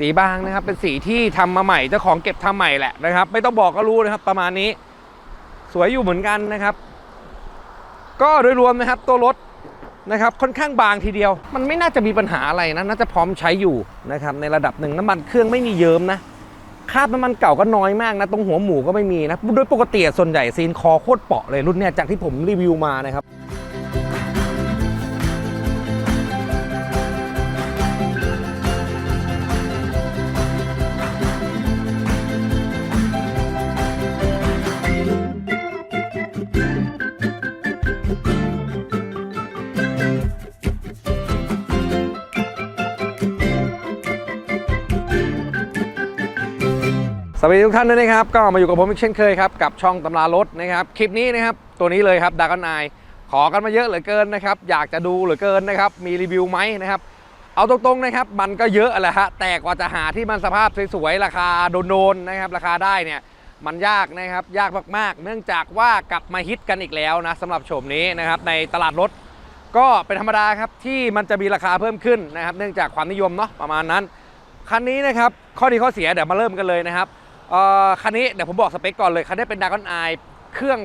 สีบางนะครับเป็นสีที่ทำมาใหม่เจ้าของเก็บทำใหม่แหละนะครับ ไม่ต้องบอกก็รู้นะครับ ประมาณนี้ สวยอยู่เหมือนกันนะครับ ก็โดยรวมนะครับ ตัวรถนะครับค่อนข้างบางทีเดียว มันไม่น่าจะมีปัญหาอะไรนะน่าจะพร้อมใช้อยู่นะครับในระดับหนึ่งน้ำมันเครื่องไม่มีเยิ้มนะคราบน้ำมันเก่าก็น้อยมากนะตรงหัวหมูก็ไม่มีนะโดยปกติส่วนใหญ่ซีนคอโคตรเปาะเลยรุ่นเนี้ยจากที่ผมรีวิวมานะครับ สวัสดีทุกท่านด้วยนะครับ ก็มาอยู่กับผมอีกเช่นเคยครับ กับช่องตำรารถนะครับ คลิปนี้นะครับ ตัวนี้เลยครับดากอนไอขอกันมาเยอะเหลือเกินนะครับ อยากจะดูเหลือเกินนะครับ มีรีวิวไหมนะครับ เอาตรงๆนะครับ มันก็เยอะแหละฮะ แต่กว่าจะหาที่มันสภาพสวยๆ ราคาโดนๆนะครับ ราคาได้เนี่ย มันยากนะครับ ยากมากๆ เนื่องจากว่ากลับมาฮิตกันอีกแล้วนะสำหรับโฉมนี้นะครับ ในตลาดรถ ก็เป็นธรรมดาครับ ที่มันจะมีราคาเพิ่มขึ้นนะครับ เนื่องจากความนิยมเนาะ ประมาณนั้น คันนี้นะครับ ข้อดีข้อเสียเดี๋ยวมาเริ่มกันเลยนะครับ คันนี้เดี๋ยวผมบอกสเปคก่อนเลย คันนี้เป็นดากอนไอเครื่อง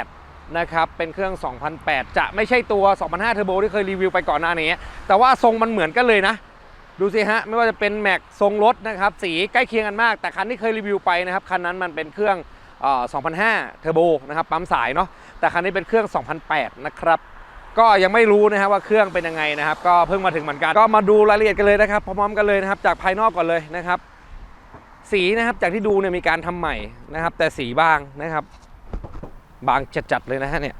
2008 นะครับ เป็นเครื่อง 2008 จะไม่ใช่ตัว 2005 เทอร์โบที่เคยรีวิวไปก่อนหน้านี้ แต่ว่าทรงมันเหมือนกันเลยนะ ดูสิฮะ ไม่ว่าจะเป็นแม็กทรงรถนะครับ สีใกล้เคียงกันมาก แต่คันที่เคยรีวิวไปนะครับ คันนั้นมันเป็นเครื่องออ2005 เทอร์โบนะครับ ปั๊มสายเนาะ แต่คันนี้เป็นเครื่อง 2008 นะครับก็ยังไม่รู้นะครับว่าเครื่องเป็นยังไงนะครับ ก็เพิ่งมาถึงเหมือนกัน ก็มาดูรายละเอียดกันเลยนะครับพร้อมๆกันเลยนะครับจากภายนอกก่อนเลยนะครับ สีนะครับจากที่ดูเนี่ยมีการทำใหม่นะครับ แต่สีบางนะครับ บางจัดๆเลยนะฮะเนี่ย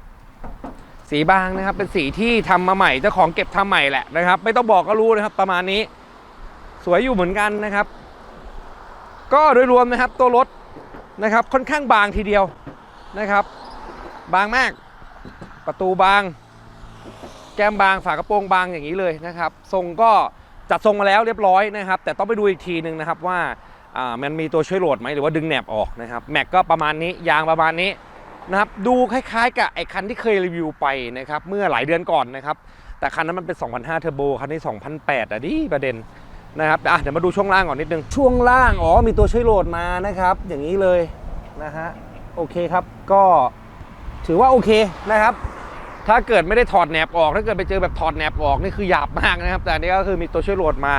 สีบางนะครับ เป็นสีที่ทำมาใหม่เจ้าของเก็บทำใหม่แหละนะครับ ไม่ต้องบอกก็รู้นะครับ ประมาณนี้ สวยอยู่เหมือนกันนะครับ ก็โดยรวมนะครับตัวรถนะครับ ค่อนข้างบางทีเดียวนะครับ บางมาก ประตูบาง แก้มบางฝากระโปรงบางอย่างนี้เลยนะครับ ทรงก็จัดทรงมาแล้วเรียบร้อยนะครับ แต่ต้องไปดูอีกทีหนึ่งนะครับว่าอ่า มันมีตัวช่วยโหลดไหมหรือว่าดึงแหนบออกนะครับแม็กก็ประมาณนี้ยางประมาณนี้นะครับดูคล้ายๆ กับไอ้คันที่เคยรีวิวไปนะครับเมื่อหลายเดือนก่อนนะครับแต่คันนั้นมันเป็น 2005เทอร์โบคันนี้ 2008อะดิประเด็นนะครับอะเดี๋ยวมาดูช่วงล่างก่อนนิดนึงช่วงล่างอ๋อมีตัวช่วยโหลดมานะครับ อย่างนี้เลยนะฮะโอเคครับก็ถือว่าโอเคนะครับ ถ้าเกิดไม่ได้ถอดแหนบออก ถ้าเกิดไปเจอแบบถอดแหนบออกนี่คือหยาบมากนะครับ แต่อันนี้ก็คือมีตัวช่วยโหลดมา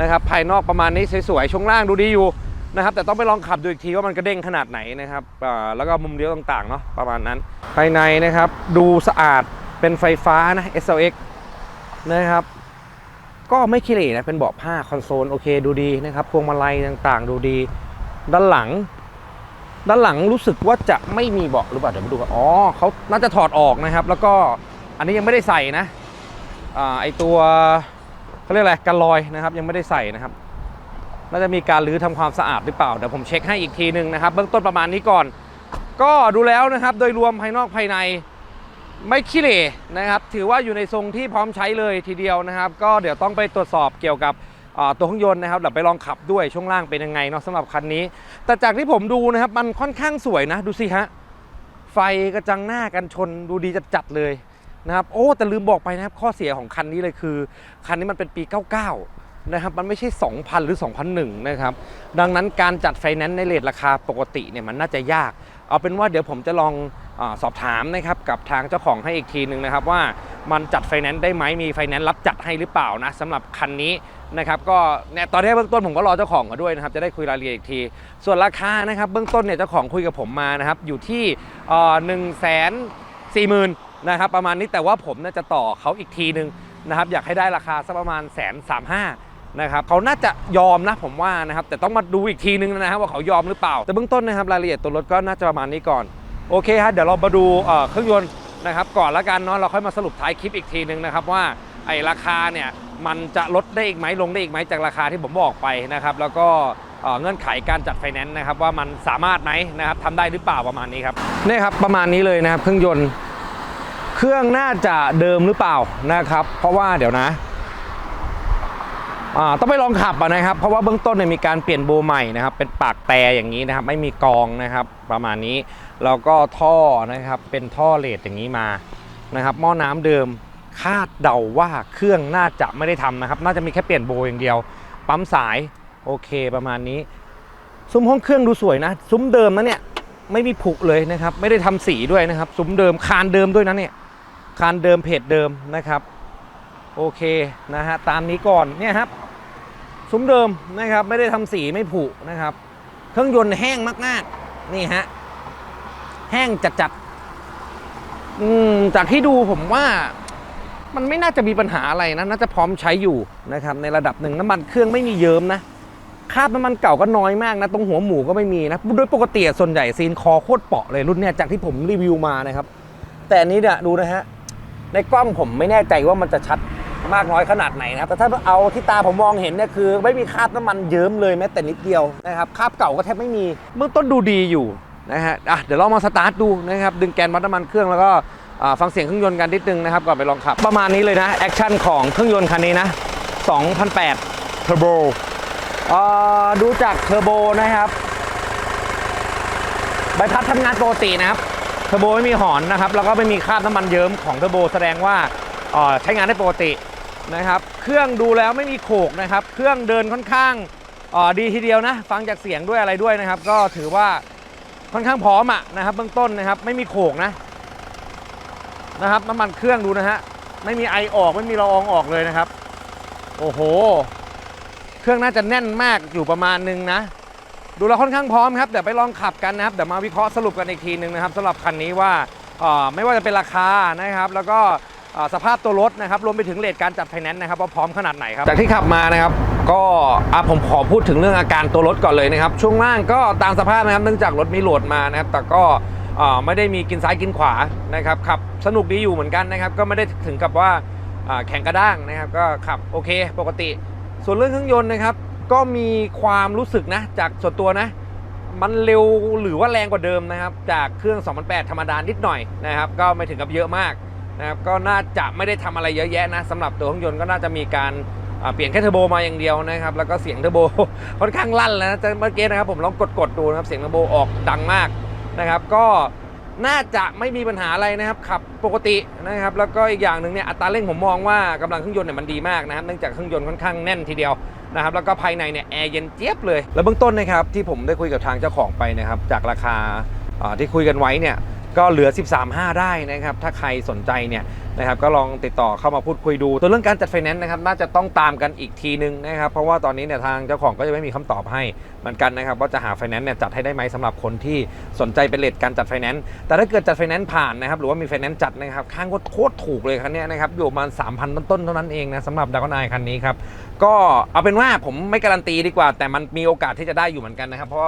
นะครับภายนอกประมาณนี้สวยๆช่วงล่างดูดีอยู่นะครับแต่ต้องไปลองขับดูอีกทีว่ามันกระเด้งขนาดไหนนะครับแล้วก็มุมเลี้ยวต่างๆเนาะประมาณนั้น ภายในนะครับดูสะอาดเป็นไฟฟ้านะ SLX นะครับก็ไม่ขี้เหร่นะเป็นเบาะผ้าคอนโซลโอเคดูดีนะครับพวงมาลัยต่างๆ ดูดี ด้านหลัง ด้านหลังรู้สึกว่าจะไม่มีเบาะหรือเปล่าเดี๋ยวมาดูกันอ๋อเขาน่าจะถอดออกนะครับ แล้วก็อันนี้ยังไม่ได้ใส่นะอไอตัว เขาเรียกอะไรกันลอยนะครับยังไม่ได้ใส่นะครับน่าจะมีการรื้อทำความสะอาดหรือเปล่าเดี๋ยวผมเช็คให้อีกทีหนึ่งนะครับ เบื้องต้นประมาณนี้ก่อน ก็ดูแล้วนะครับโดยรวมภายนอกภายในไม่ขี้เหร่นะครับ ถือว่าอยู่ในทรงที่พร้อมใช้เลยทีเดียวนะครับ ก็เดี๋ยวต้องไปตรวจสอบเกี่ยวกับตัวเครื่องยนต์นะครับเดี๋ยวไปลองขับด้วยช่วงล่างเป็นยังไงเนาะสำหรับคันนี้ แต่จากที่ผมดูนะครับมันค่อนข้างสวยนะ ดูสิฮะไฟกระจังหน้ากันชนดูดีจัดๆเลย นะครับโอ้แต่ลืมบอกไปนะครับข้อเสียของคันนี้เลยคือ คันนี้มันเป็นปี 99 นะครับ มันไม่ใช่ 2,000 หรือ 2001 นะครับ ดังนั้นการจัดไฟแนนซ์ในเลทราคาปกติเนี่ยมันน่าจะยาก เอาเป็นว่าเดี๋ยวผมจะลองอสอบถามนะครับกับทางเจ้าของให้อีกทีหนึ่งนะครับว่ามันจัดไฟแนนซ์ได้ไหมมีไฟแนนซ์รับจัดให้หรือเปล่านะสำหรับคันนี้นะครับก็เนี่ยตอนนี้เบื้องต้นผมก็รอเจ้าของเขาด้วยนะครับจะได้คุยรายละเอียดอีกที ส่วนราคานะครับเบื้องต้นเนี่ยเจ้าของคุยกับผมมานะครับอยู่ที่หนึ่งแสนสี่หมื่น นะครับประมาณนี้แต่ว่าผมน่าจะต่อเขาอีกทีหนึ่งนะครับอยากให้ได้ราคาสักประมาณแสนสามห้านะครับเขาน่าจะยอมนะผมว่านะครับแต่ต้องมาดูอีกทีนึงนะครับว่าเขายอมหรือเปล่า แต่เบื้องต้นนะครับรายละเอียดตัวรถก็น่าจะประมาณนี้ก่อนโอเคฮะเดี๋ยวเรามาดูเครื่องยนต์นะครับก่อนละกันเนาะเราค่อยมาสรุปท้ายคลิปอีกทีนึงนะครับว่าไอ้ราคาเนี่ยมันจะลดได้อีกไหมลงได้อีกไหมจากราคาที่ผมบอกไปนะครับแล้วก็เอ่อเงื่อนไขการจัดไฟแนนซ์นะครับว่ามันสามารถไหมนะครับทำได้หรือเปล่าประมาณนี้ครับนี่ครับประมาณนี้เลยนะครับเครื่องยนต์ เครื่องน่าจะเดิมหรือเปล่านะครับ เพราะว่าเดี๋ยวนะต้องไปลองขับะนะครับ เพราะว่าเบื้องต้นเนี่ยมีการเปลี่ยนโบใหม่นะครับ เป็นปากแต่อย่างนี้นะครับ ไม่มีกองนะครับ ประมาณนี้แล้วก็ท่อนะครับเป็นท่อเลดอย่างนี้มานะครับ หม้อน้ำเดิมคาดเดาว่าเครื่องน่าจะไม่ได้ทำนะครับ น่าจะมีแค่เปลี่ยนโบอย่างเดียว ปั๊มสายโอเคประมาณนี้ ซุ้มห้องเครื่องดูสวยนะ ซุ้มเดิมนะเนี่ยไม่มีผุเลยนะครับ ไม่ได้ทำสีด้วยนะครับ ซุ้มเดิมคานเดิมด้วยนะเนี่ย คานเดิมเพจเดิมนะครับ โอเคนะฮะตามนี้ก่อนเนี่ยครับซุ้มเดิมนะครับไม่ได้ทำสีไม่ผุนะครับ เครื่องยนต์แห้งมากๆนี่ฮะแห้งจัดๆอืมจากที่ดูผมว่ามันไม่น่าจะมีปัญหาอะไรนะน่าจะพร้อมใช้อยู่นะครับในระดับหนึ่งน้ำมันเครื่องไม่มีเยิ้มนะคราบน้ำมันเก่าก็น้อยมากนะตรงหัวหมูก็ไม่มีนะโดยปกติส่วนใหญ่ซีนคอโคตรเปาะเลยรุ่นเนี้ยจากที่ผมรีวิวมานะครับ แต่อันนี้เนี่ยดูนะฮะ ในกล้องผมไม่แน่ใจว่ามันจะชัดมากน้อยขนาดไหนนะครับ แต่ถ้าเอาที่ตาผมมองเห็นเนี่ยคือ ไม่มีคราบน้ำมันเยิ้มเลยแม้แต่นิดเดียวนะครับคราบเก่าก็แทบไม่มี เบื้องต้นดูดีอยู่นะฮะอะเดี๋ยวเรามาสตาร์ทดูนะครับดึงแกนวัดน้ำมันเครื่องแล้วก็อ่าฟังเสียงเครื่องยนต์กันนิดนึงนะครับก่อนไปลองขับ ประมาณนี้เลยนะแอคชั่นของเครื่องยนต์คันนี้นะ2008 Turbo เอ่อดูจากเทอร์โบนะครับใบพัดทำงานปกตินะครับเทอร์โบไม่มีหอนนะครับ แล้วก็ไม่มีคราบน้ำมันเยิ้มของเทอร์โบแสดงว่าใช้งานได้ปกตินะครับ เครื่องดูแล้วไม่มีโขกนะครับ เครื่องเดินค่อนข้างดีทีเดียวนะ ฟังจากเสียงด้วยอะไรด้วยนะครับ ก็ถือว่าค่อนข้างพร้อมอะนะครับ เบื้องต้นนะครับ ไม่มีโขกนะนะครับน้ำมันเครื่องดูนะฮะไม่มีไอออกไม่มีละอองออกเลยนะครับ โอ้โห เครื่องน่าจะแน่นมากอยู่ประมาณนึงนะ ดูแล้วค่อนข้างพร้อมครับเดี๋ยวไปลองขับกันนะครับเดี๋ยวมาวิเคราะห์สรุปกันอีกทีหนึ่งนะครับสำหรับคันนี้ว่าไม่ว่าจะเป็นราคานะครับ แล้วก็สภาพตัวรถนะครับรวมไปถึงเลทการจัดไฟแนนซ์นะครับว่าพร้อมขนาดไหนครับจากที่ขับมานะครับ ก็ผมขอพูดถึงเรื่องอาการตัวรถก่อนเลยนะครับ ช่วงล่างก็ตามสภาพนะครับเนื่องจากรถมีโหลดมานะครับ แต่ก็ไม่ได้มีกินซ้ายกินขวานะครับขับสนุกดีอยู่เหมือนกันนะครับ ก็ไม่ได้ถึงกับว่าแข็งกระด้างนะครับ ก็ขับโอเคปกติ ส่วนเรื่องเครื่องยนต์นะครับ ก็มีความรู้สึกนะ จากส่วนตัวนะ มันเร็วหรือว่าแรงกว่าเดิมนะครับ จากเครื่อง 2008 ธรรมดานิดหน่อยนะครับ ก็ไม่ถึงกับเยอะมากนะครับ ก็น่าจะไม่ได้ทำอะไรเยอะแยะนะสำหรับตัวเครื่องยนต์ก็น่าจะมีการเปลี่ยนแค่เทอร์โบมาอย่างเดียวนะครับ แล้วก็เสียงเทอร์โบค่อนข้างลั่นแล้วนะแต่เมื่อกี้นะครับผมลองกดๆดูนะครับ เสียงเทอร์โบออกดังมากนะครับ ก็น่าจะไม่มีปัญหาอะไรนะครับขับปกตินะครับ แล้วก็อีกอย่างหนึ่งเนี่ยอัตราเร่งผมมองว่ากำลังเครื่องยนต์เนี่ยมันดีมากนะครับ เนื่องจากเครื่องยนต์ค่อนข้างแน่นทีเดียว นะครับแล้วก็ภายในเนี่ยแอร์เย็นเจี๊ยบเลย แล้วเบื้องต้นนะครับที่ผมได้คุยกับทางเจ้าของไปนะครับจากราคาที่คุยกันไว้เนี่ยก็เหลือ 13.5 ได้นะครับ ถ้าใครสนใจเนี่ยนะครับก็ลองติดต่อเข้ามาพูดคุยดู ตัวเรื่องการจัดไฟแนนซ์นะครับน่าจะต้องตามกันอีกทีนึงนะครับ เพราะว่าตอนนี้เนี่ยทางเจ้าของก็จะไม่มีคำตอบให้เหมือนกันนะครับว่าจะหาไฟแนนซ์เนี่ยจัดให้ได้ไหมสำหรับคนที่สนใจเป็นเลทการจัดไฟแนนซ์แต่ถ้าเกิดจัดไฟแนนซ์ผ่านนะครับหรือว่ามีไฟแนนซ์จัดนะครับค่างวดโคตรถูกเลยคันเนี้ยนะครับอยู่ประมาณ3,000ต้นๆเท่านั้นเองนะสำหรับดากอนไอคันนี้ครับ ก็เอาเป็นว่าผมไม่การันตีดีกว่า แต่มันมีโอกาสที่จะได้อยู่เหมือนกันนะครับ เพราะ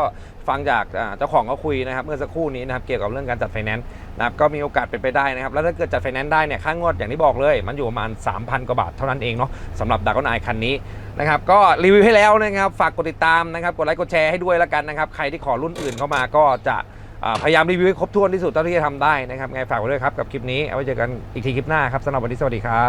ฟังจากเจ้าของก็คุยนะครับเมื่อสักครู่นี้นะครับเกี่ยวกับเรื่องการจัดไฟแนนซ์นะครับก็มีโอกาสเป็นไปได้นะครับ แล้วถ้าเกิดจัดไฟแนนซ์ได้เนี่ยค่างวดอย่างที่บอกเลย มันอยู่ประมาณ 3,000 กว่าบาทเท่านั้นเองเนาะสำหรับดากอนไอคันนี้นะครับก็รีวิวให้แล้วนะครับฝากกดติดตามนะครับกดไลค์กดแชร์ให้ด้วยแล้วกันนะครับใครที่ขอรุ่นอื่นเข้ามาก็จะพยายามรีวิวให้ครบถ้วนที่สุดเท่าที่จะทำได้นะครับไงฝากไว้ด้วยครับกับคลิปนี้เอาไว้เจอกันอีกทีคลิปหน้าครับสำหรับวันนี้สวัสดีครับ